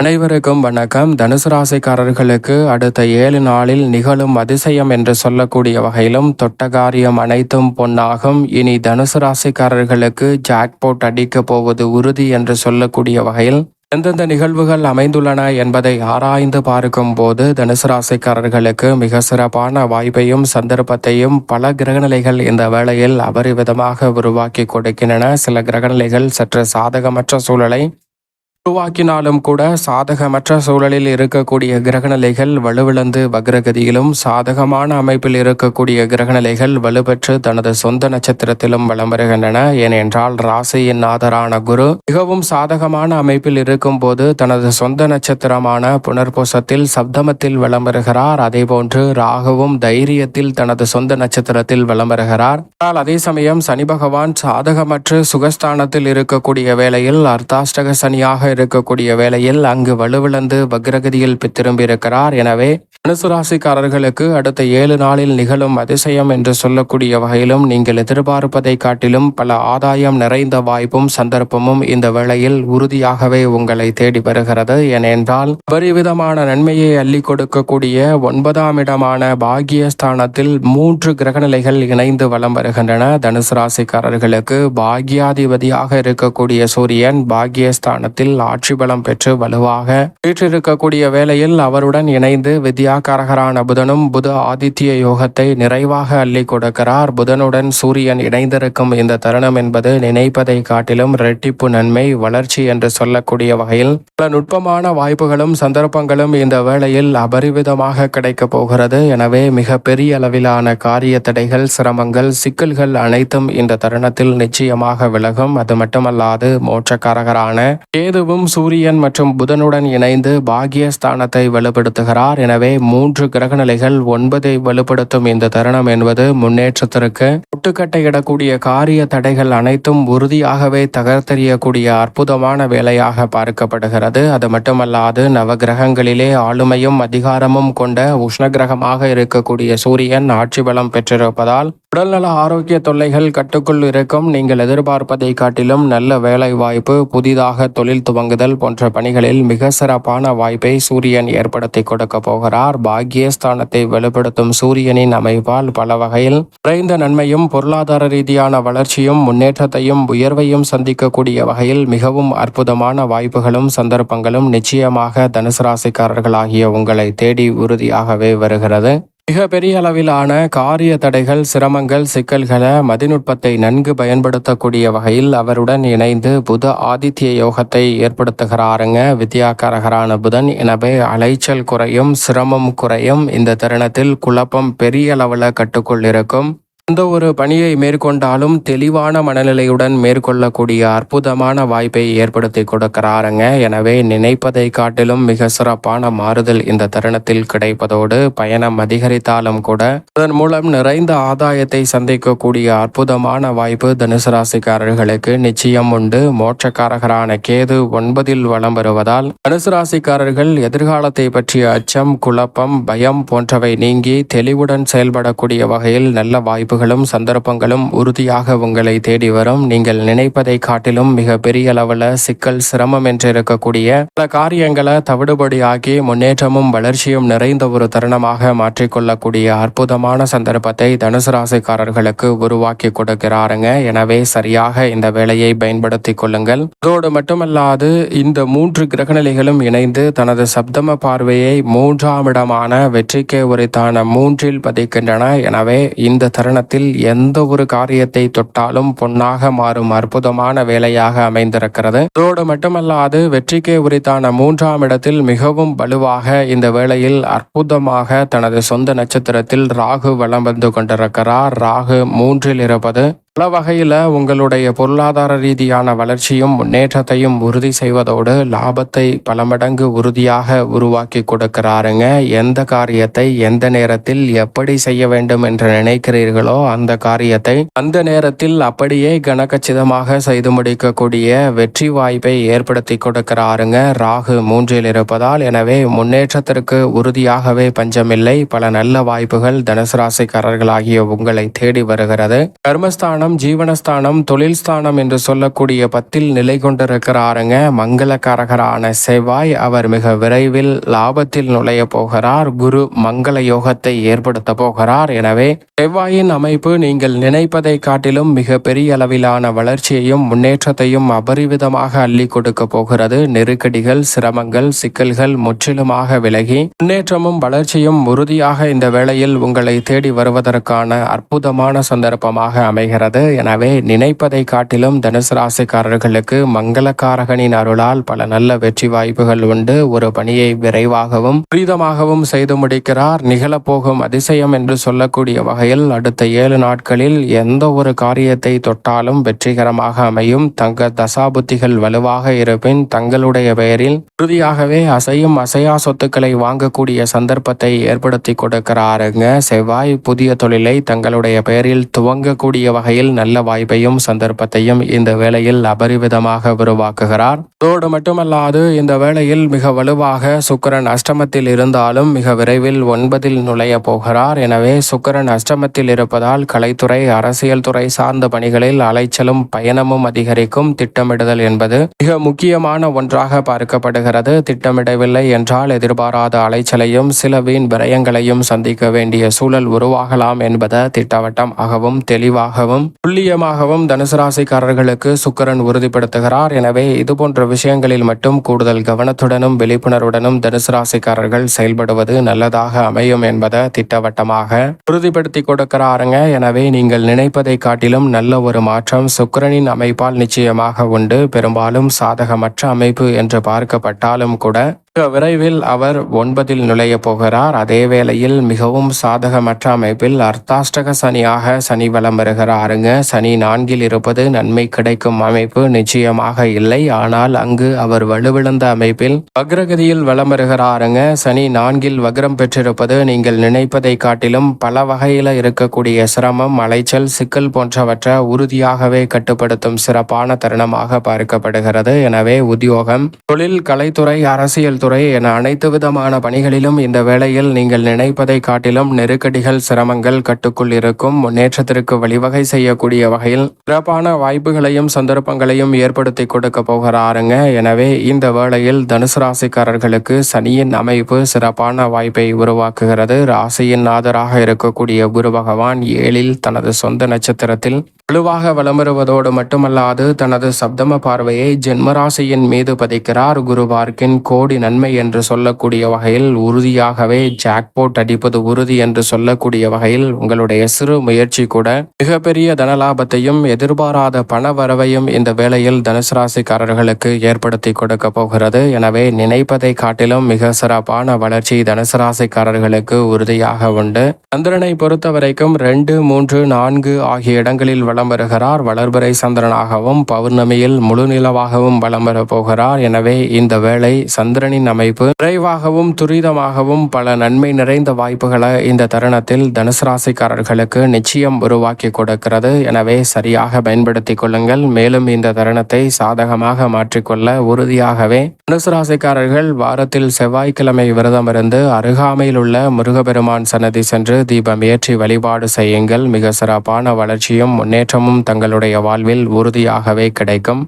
அனைவருக்கும் வணக்கம். தனுசு ராசிக்காரர்களுக்கு அடுத்த ஏழு நாளில் நிகழும் அதிசயம் என்று சொல்லக்கூடிய வகையிலும் தொட்டகாரியம் அனைத்தும் பொன்னாகும். இனி தனுசு ராசிக்காரர்களுக்கு ஜாக்போட் அடிக்கப் போவது உறுதி என்று சொல்லக்கூடிய வகையில் எந்தெந்த நிகழ்வுகள் அமைந்துள்ளன என்பதை ஆராய்ந்து பார்க்கும் போது தனுசு ராசிக்காரர்களுக்கு மிக சிறப்பான வாய்ப்பையும் சந்தர்ப்பத்தையும் பல கிரகநிலைகள் இந்த வேளையில் அபரிவிதமாக உருவாக்கி கொடுக்கின்றன. சில கிரகநிலைகள் சற்று சாதகமற்ற சூழலை உருவாக்கினாலும் கூட சாதகமற்ற சூழலில் இருக்கக்கூடிய கிரகநிலைகள் வலுவிழந்து வக்ரகதியிலும் சாதகமான அமைப்பில் இருக்கக்கூடிய கிரகநிலைகள் வலுப்பெற்று தனது சொந்த நட்சத்திரத்திலும் வலம் வருகின்றன. ஏனென்றால் ராசியின் ஆதரான குரு மிகவும் சாதகமான அமைப்பில் இருக்கும் போது தனது சொந்த நட்சத்திரமான புனர்பூசத்தில் சப்தமத்தில் வலம் வருகிறார். அதேபோன்று ராகுவும் தைரியத்தில் தனது சொந்த நட்சத்திரத்தில் வலம் வருகிறார். ஆனால் அதே சமயம் சனி பகவான் சாதகமற்று சுகஸ்தானத்தில் இருக்கக்கூடிய வேளையில் அர்த்தாஷ்டக சனியாக இருக்கக்கூடிய வேளையில் அங்கு வலுவிழந்து வக்ரகதியில் திரும்பியிருக்கிறார். எனவே தனுசுராசிக்காரர்களுக்கு அடுத்த ஏழு நாளில் நிகழும் அதிசயம் என்று சொல்லக்கூடிய வகையிலும் நீங்கள் எதிர்பார்ப்பதை காட்டிலும் பல ஆதாயம் நிறைந்த வாய்ப்பும் சந்தர்ப்பமும் இந்த வேளையில் உறுதியாகவே உங்களை தேடி வருகிறது. ஏனென்றால் பரிவிதமான நன்மையை அள்ளி கொடுக்கக்கூடிய ஒன்பதாம் இடமான பாகியஸ்தானத்தில் மூன்று கிரகநிலைகள் இணைந்து வலம் வருகின்றன. தனுசு ராசிக்காரர்களுக்கு பாகியாதிபதியாக இருக்கக்கூடிய சூரியன் பாகியஸ்தானத்தில் ஆட்சி பலம் பெற்று வலுவாக வீற்றிருக்கக்கூடிய வேளையில் அவருடன் இணைந்து வித்யாகாரகரான புதனும் புத ஆதித்ய யோகத்தை நிறைவாக அள்ளி கொடுக்கிறார். புதனுடன் சூரியன் இணைந்திருக்கும் இந்த தருணம் என்பது நினைப்பதை காட்டிலும் இரட்டிப்பு நன்மை வளர்ச்சி என்று சொல்லக்கூடிய வகையில் பல நுட்பமான வாய்ப்புகளும் சந்தர்ப்பங்களும் இந்த வேளையில் அபரிவிதமாக கிடைக்கப் போகிறது. எனவே மிக பெரிய அளவிலான காரிய தடைகள் சிரமங்கள் சிக்கல்கள் அனைத்தும் இந்த தருணத்தில் நிச்சயமாக விலகும். அது மட்டுமல்லாது மோட்சக்காரகரான கேதுவும் சூரியன் மற்றும் புதனுடன் இணைந்து பாகியஸ்தானத்தை வலுப்படுத்துகிறார். எனவே மூன்று கிரகநிலைகள் ஒன்பதை வலுப்படுத்தும் இந்த தருணம் என்பது முன்னேற்றத்திற்கு முட்டுக்கட்டையிடக்கூடிய காரிய தடைகள் அனைத்தும் உறுதியாகவே தகர்த்தெறியக்கூடிய அற்புதமான வேலையாக பார்க்கப்படுகிறது. அது மட்டுமல்லாது நவகிரகங்களிலே ஆளுமையும் அதிகாரமும் கொண்ட உஷ்ண கிரகமாக இருக்கக்கூடிய சூரியன் ஆட்சி பலம் பெற்றிருப்பதால் உடல்நல ஆரோக்கிய தொல்லைகள் கட்டுக்குள் இருக்கும். நீங்கள் எதிர்பார்ப்பதை காட்டிலும் நல்ல வேலை வாய்ப்பு புதிதாக தொழில் துவங்குதல் போன்ற பணிகளில் மிக சிறப்பான வாய்ப்பை சூரியன் ஏற்படுத்தி கொடுக்க போகிறார். பாக்கியஸ்தானத்தை வெளிப்படுத்தும் சூரியனின் அமைப்பால் பல வகையில் குறைந்த நன்மையும் பொருளாதார ரீதியான வளர்ச்சியும் முன்னேற்றத்தையும் உயர்வையும் சந்திக்கக்கூடிய வகையில் மிகவும் அற்புதமான வாய்ப்புகளும் சந்தர்ப்பங்களும் நிச்சயமாக தனுசு ராசிக்காரர்களாகிய உங்களை தேடி உறுதியாகவே வருகிறது. மிக பெரிய அளவிலான காரிய தடைகள் சிரமங்கள் சிக்கல்களை மதிநுட்பத்தை நன்கு பயன்படுத்தக்கூடிய வகையில் அவருடன் இணைந்து புத ஆதித்ய யோகத்தை ஏற்படுத்துகிறாருங்க. வித்யாகாரகரான புதன் எனவே அலைச்சல் குறையும் சிரமம் குறையும். இந்த தருணத்தில் குழப்பம் பெரிய அளவில் கட்டுக்குள் இருக்கும். எந்த ஒரு பணியை மேற்கொண்டாலும் தெளிவான மனநிலையுடன் மேற்கொள்ளக்கூடிய அற்புதமான வாய்ப்பை ஏற்படுத்தி கொடுக்கிறாருங்க. எனவே நினைப்பதை காட்டிலும் மிக சிறப்பான மாறுதல் இந்த தருணத்தில் கிடைப்பதோடு பயணம் அதிகரித்தாலும் கூட அதன் மூலம் நிறைந்த ஆதாயத்தை சந்திக்கக்கூடிய அற்புதமான வாய்ப்பு தனுசு ராசிக்காரர்களுக்கு நிச்சயம் உண்டு. மோட்சக்காரகரான கேது ஒன்பதில் வலம் வருவதால் தனுசு ராசிக்காரர்கள் எதிர்காலத்தை பற்றிய அச்சம் குழப்பம் பயம் போன்றவை நீங்கி தெளிவுடன் செயல்படக்கூடிய வகையில் நல்ல வாய்ப்பு வாய்ப்புகளும் சந்தர்ப்பங்களும் உறுதியாக உங்களை தேடி வரும். நீங்கள் நினைப்பதை காட்டிலும் மிக பெரிய அளவில் சிக்கல் சிரமம் என்று இருக்கக்கூடிய பல காரியங்களை தவிடுபடியாகி முன்னேற்றமும் வளர்ச்சியும் நிறைந்த ஒரு தருணமாக மாற்றிக்கொள்ளக்கூடிய அற்புதமான சந்தர்ப்பத்தை தனுசு ராசிக்காரர்களுக்கு உருவாக்கி கொடுக்கிறாருங்க. எனவே சரியாக இந்த வேலையை பயன்படுத்தி கொள்ளுங்கள். அதோடு மட்டுமல்லாது இந்த மூன்று கிரகநிலைகளும் இணைந்து தனது சப்தம பார்வையை மூன்றாம் இடமான வெற்றிக்கே உரைத்தான மூன்றில் பதிக்கின்றன. எனவே இந்த தருணத்தை நேரத்தில் எந்த ஒரு காரியத்தை தொட்டாலும் பொன்னாக மாறும் அற்புதமான வேலையாக அமைந்திருக்கிறது. அதோடு மட்டுமல்லாது வெற்றிக்கே உரித்தான மூன்றாம் இடத்தில் மிகவும் வலுவாக இந்த வேளையில் அற்புதமாக தனது சொந்த நட்சத்திரத்தில் ராகு வளம் வந்து கொண்டிருக்கிறார். ராகு மூன்றில் இருப்பது பல வகையில் உங்களுடைய பொருளாதார ரீதியான வளர்ச்சியும் முன்னேற்றத்தையும் உறுதி செய்வதோடு லாபத்தை பல மடங்கு உறுதியாக உருவாக்கி கொடுக்கிறாருங்க. எந்த காரியத்தை எந்த நேரத்தில் எப்படி செய்ய வேண்டும் என்று நினைக்கிறீர்களோ அந்த காரியத்தை அந்த நேரத்தில் அப்படியே கனகச்சிதமாக செய்து முடிக்கக்கூடிய வெற்றி வாய்ப்பை ஏற்படுத்தி கொடுக்கிறாருங்க. ராகு மூன்றில் இருப்பதால் எனவே முன்னேற்றத்திற்கு உறுதியாகவே பஞ்சமில்லை. பல நல்ல வாய்ப்புகள் தனுசு ராசிக்காரர்களாகிய உங்களை தேடி வருகிறது. கர்மஸ்தானம் ஸ்தானம் ஜீவனஸ்தானம் தொழில் ஸ்தானம் என்று சொல்லக்கூடிய பத்தில் நிலை கொண்டிருக்கிறாருங்க. மங்களக்காரகரான செவ்வாய் அவர் மிக விரைவில் லாபத்தில் நுழைய போகிறார். குரு மங்கள யோகத்தை ஏற்படுத்த போகிறார். எனவே செவ்வாயின் அமைப்பு நீங்கள் நினைப்பதை காட்டிலும் மிக பெரிய அளவிலான வளர்ச்சியையும் முன்னேற்றத்தையும் அபரிவிதமாக அள்ளி கொடுக்க போகிறது. நெருக்கடிகள் சிரமங்கள் சிக்கல்கள் முற்றிலுமாக விலகி முன்னேற்றமும் வளர்ச்சியும் உறுதியாக இந்த வேளையில் உங்களை தேடி வருவதற்கான அற்புதமான சந்தர்ப்பமாக அமைகிறது. எனவே நினைப்பதை காட்டிலும் தனுசு ராசிக்காரர்களுக்கு மங்களக்காரகனின் அருளால் பல நல்ல வெற்றி வாய்ப்புகள் உண்டு. ஒரு பணியை விரைவாகவும் துரிதமாகவும் செய்து முடிக்கிறார். நிகழப்போகும் அதிசயம் என்று சொல்லக்கூடிய வகையில் அடுத்த ஏழு நாட்களில் எந்த ஒரு காரியத்தை தொட்டாலும் வெற்றிகரமாக அமையும். தங்க தசாபுத்திகள் வலுவாக இருப்பின் தங்களுடைய பெயரில் உறுதியாகவே அசையும் அசையா சொத்துக்களை வாங்கக்கூடிய சந்தர்ப்பத்தை ஏற்படுத்தி கொடுக்கிறாருங்க. செவ்வாய் புதிய தொழிலை தங்களுடைய பெயரில் துவங்கக்கூடிய வகையில் நல்ல வாய்ப்பையும் சந்தர்ப்பத்தையும் இந்த வேளையில் அபரிவிதமாக உருவாக்குகிறார். அதோடு மட்டுமல்லாது இந்த வேளையில் மிக வலுவாக சுக்கிரன் அஷ்டமத்தில் இருந்தாலும் மிக விரைவில் ஒன்பதில் நுழைய போகிறார். எனவே சுக்கிரன் அஷ்டமத்தில் இருப்பதால் கலைத்துறை அரசியல் துறை சார்ந்த பணிகளில் அலைச்சலும் பயணமும் அதிகரிக்கும். திட்டமிடுதல் என்பது மிக முக்கியமான ஒன்றாக பார்க்கப்படுகிறது. திட்டமிடவில்லை என்றால் எதிர்பாராத அலைச்சலையும் சில வீண் விரயங்களையும் சந்திக்க வேண்டிய சூழல் உருவாகலாம் என்பதை திட்டவட்டமாகவும் தெளிவாகவும் துல்லியமாகவும் தனுசு ராசிக்காரர்களுக்கு சுக்கிரன் உறுதிப்படுத்துகிறார். எனவே இதுபோன்ற விஷயங்களில் மட்டும் கூடுதல் கவனத்துடனும் விழிப்புணர்வுடனும் தனுசு ராசிக்காரர்கள் செயல்படுவது நல்லதாக அமையும் என்பதை திட்டவட்டமாக உறுதிப்படுத்தி கொடுக்கிறாருங்க. எனவே நீங்கள் நினைப்பதை காட்டிலும் நல்ல ஒரு மாற்றம் சுக்கிரனின் அமைப்பால் நிச்சயமாக உண்டு. பெரும்பாலும் சாதகமற்ற அமைப்பு என்று பார்க்கப்பட்டாலும் கூட விரைவில் அவர் ஒன்பதில் நுழைய போகிறார். அதே வேளையில் மிகவும் சாதகமற்ற அமைப்பில் அர்த்தாஷ்டக சனியாக சனி வலம் வருகிறாருங்க. சனி நான்கில் இருப்பது நன்மை கிடைக்கும் அமைப்பு நிச்சயமாக இல்லை. ஆனால் அங்கு அவர் வலுவிழந்த அமைப்பில் வக்ரகதியில் வலம் வருகிறாருங்க. சனி நான்கில் வக்ரம் பெற்றிருப்பது நீங்கள் நினைப்பதை காட்டிலும் பல வகையில இருக்கக்கூடிய சிரமம் அலைச்சல் சிக்கல் போன்றவற்றை உறுதியாகவே கட்டுப்படுத்தும் சிறப்பான தருணமாக பார்க்கப்படுகிறது. எனவே உத்தியோகம் தொழில் கலைத்துறை அரசியல் துறை என அனைத்து விதமான பணிகளிலும் இந்த வேளையில் நீங்கள் நினைப்பதை காட்டிலும் நெருக்கடிகள் சிரமங்கள் கட்டுக்குள் இருக்கும். முன்னேற்றத்திற்கு வழிவகை செய்யக்கூடிய வகையில் சிறப்பான வாய்ப்புகளையும் சந்தர்ப்பங்களையும் ஏற்படுத்தி கொடுக்க போகிறாருங்க. எனவே இந்த வேளையில் தனுசு ராசிக்காரர்களுக்கு சனியின் அமைப்பு சிறப்பான வாய்ப்பை உருவாக்குகிறது. ராசியின் நாதராக இருக்கக்கூடிய குரு பகவான் ஏழில் தனது சொந்த நட்சத்திரத்தில் வலுவாக வலம் வருவதோடு மட்டுமல்லாது தனது சப்தம பார்வையை ஜென்மராசியின் மீது பதிக்கிறார் குரு பார்க்கின் கோடி நன்மை என்று சொல்லக்கூடிய வகையில் உறுதியாகவே ஜாக்போட் அடிப்பது உறுதி என்று சொல்லக்கூடிய வகையில் உங்களுடைய சிறு முயற்சி கூட மிகப்பெரிய தனலாபத்தையும் எதிர்பாராத பண வரவையும் இந்த வேளையில் தனுசு ராசிக்காரர்களுக்கு ஏற்படுத்தி கொடுக்க போகிறது. எனவே நினைப்பதை காட்டிலும் மிக சிறப்பான வளர்ச்சி தனுசு ராசிக்காரர்களுக்கு உறுதியாக உண்டு. சந்திரனை பொறுத்த வரைக்கும் ரெண்டு மூன்று நான்கு ஆகிய இடங்களில் வலம் வருகிறார். வளர்பிறை சந்திரனாகவும் பௌர்ணமியில் முழு நிலவாகவும் வலம் வர போகிறார் எனவே இந்த வேளை சந்திரனின் அமைப்பு விரைவாகவும் துரிதமாகவும் பல நன்மை நிறைந்த வாய்ப்புகளை இந்த தருணத்தில் தனுசு ராசிக்காரர்களுக்கு நிச்சயம் உருவாக்கி கொடுக்கிறது. எனவே சரியாக பயன்படுத்திக் கொள்ளுங்கள். மேலும் இந்த தருணத்தை சாதகமாக மாற்றிக்கொள்ள உறுதியாகவே தனுசு ராசிக்காரர்கள் வாரத்தில் செவ்வாய்க்கிழமை விரதம் இருந்து அருகாமையில் உள்ள முருகபெருமான் சன்னதி சென்று தீபம் ஏற்றி வழிபாடு செய்யுங்கள். மிக சிறப்பான வளர்ச்சியும் முன்னேற்றமும் தங்களுடைய வாழ்வில் உறுதியாகவே கிடைக்கும்.